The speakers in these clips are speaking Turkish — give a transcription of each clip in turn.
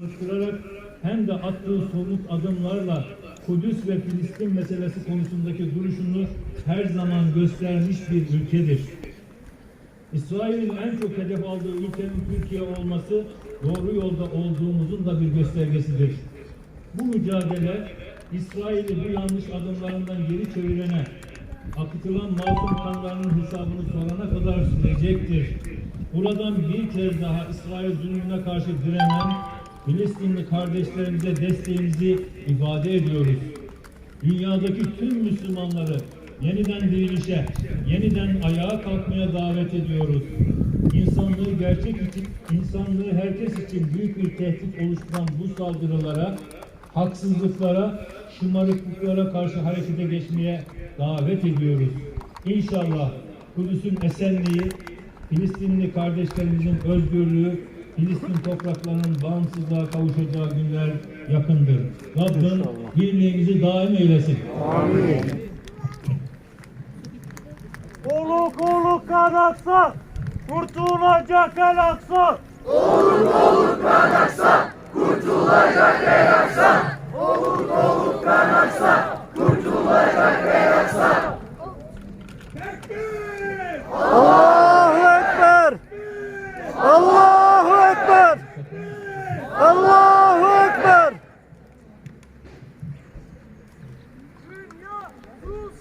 oluşturarak hem de attığı somut adımlarla Kudüs ve Filistin meselesi konusundaki duruşunu her zaman göstermiş bir ülkedir. İsrail'in en çok hedef aldığı ülkenin Türkiye olması doğru yolda olduğumuzun da bir göstergesidir. Bu mücadele İsrail'i bu yanlış adımlarından geri çevirene, akıtılan masum kanlarının hesabını sorana kadar sürecektir. Buradan bir kez daha İsrail zulmüne karşı direnen Filistinli kardeşlerimize desteğimizi ifade ediyoruz. Dünyadaki tüm Müslümanları yeniden dirilişe, yeniden ayağa kalkmaya davet ediyoruz. İnsanlığı gerçek için, insanlığı herkes için büyük bir tehdit oluşturan bu saldırılara, haksızlıklara, şımarıklıklara karşı harekete geçmeye davet ediyoruz. İnşallah Kudüs'ün esenliği, Filistinli kardeşlerimizin özgürlüğü, Filistin topraklarının bağımsızlığa kavuşacağı günler yakındır. Rabbim birliğimizi daim eylesin. Oluk oluk kanatsa kurtulacak el aksa.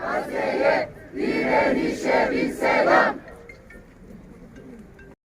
Gazze'ye direnişe bin selam.